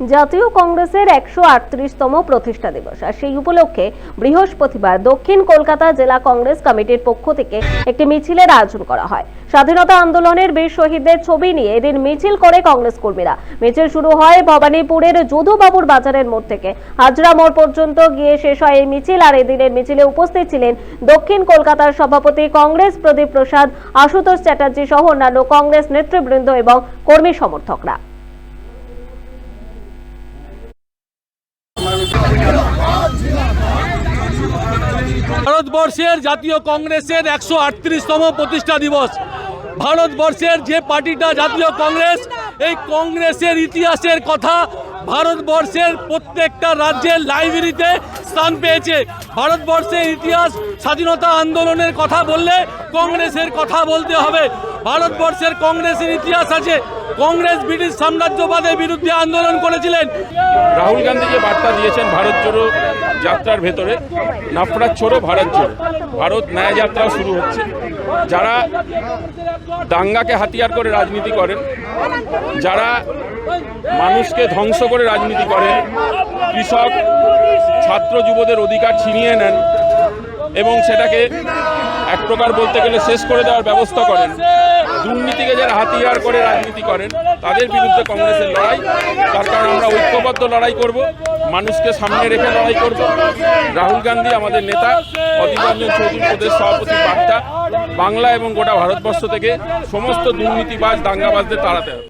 জাতীয় কংগ্রেসের একশো আটত্রিশতম প্রতিষ্ঠা দিবস। আর সেই উপলক্ষে বৃহস্পতিবার দক্ষিণ কলকাতা জেলা কংগ্রেস কমিটির পক্ষ থেকে একটি মিছিলের আয়োজন করা হয়। স্বাধীনতা আন্দোলনের বীর শহীদদের ছবি নিয়ে এদিন মিছিল করে কংগ্রেস কর্মীরা। মিছিল শুরু হয় ভবানীপুরের যদুবাবুর বাজারের মোড় থেকে। হাজরা মোড় পর্যন্ত গিয়ে শেষ হয় এই মিছিল আর এদিনের মিছিলে উপস্থিত ছিলেন দক্ষিণ কলকাতার সভাপতি কংগ্রেস প্রদীপ প্রসাদ, আশুতোষ চ্যাটার্জি সহ অন্যান্য কংগ্রেস নেতৃবৃন্দ এবং কর্মী সমর্থকরা। ভারতবর্ষের জাতীয় কংগ্রেসের একশো আটত্রিশতম প্রতিষ্ঠা দিবস। ভারতবর্ষের যে পার্টিটা জাতীয় কংগ্রেস, এই কংগ্রেসের ইতিহাসের কথা ভারতবর্ষের প্রত্যেকটা রাজ্যের লাইব্রেরিতে স্থান পেয়েছে। ভারতবর্ষের ইতিহাস, স্বাধীনতা আন্দোলনের কথা বললে কংগ্রেসের কথা বলতে হবে। ভারতবর্ষের কংগ্রেসের ইতিহাস আছে। কংগ্রেস ব্রিটিশ সাম্রাজ্যবাদের বিরুদ্ধে আন্দোলন করেছিলেন। রাহুল গান্ধী যে বার্তা দিয়েছেন, ভারত জোড়ো যাত্রার ভেতরে নাফরাত ছোড়ো ভারত জোড়ো ভারত ন্যায় যাত্রা শুরু হচ্ছে। যারা দাঙ্গাকে হাতিয়ার করে রাজনীতি করেন, যারা মানুষকে ধ্বংস করে রাজনীতি করেন, কৃষক, ছাত্র, যুবদের অধিকার ছিনিয়ে নেন এবং সেটাকে এক প্রকার বলতে গেলে শেষ করে দেওয়ার ব্যবস্থা করেন। দুর্নীতিকে যারা হাতিয়ার করে রাজনীতি করেন, তাদের বিরুদ্ধে কংগ্রেসের লড়াই। তার কারণ আমরা ঐক্যবদ্ধ লড়াই করব, মানুষকে সামনে রেখে লড়াই করব। রাহুল গান্ধী আমাদের নেতা, অধীর রঞ্জন চৌধুরী প্রদেশ সভাপতির বার্তা, বাংলা এবং গোটা ভারতবর্ষ থেকে সমস্ত দুর্নীতিবাজ দাঙ্গাবাজদের তাড়াতে হবে।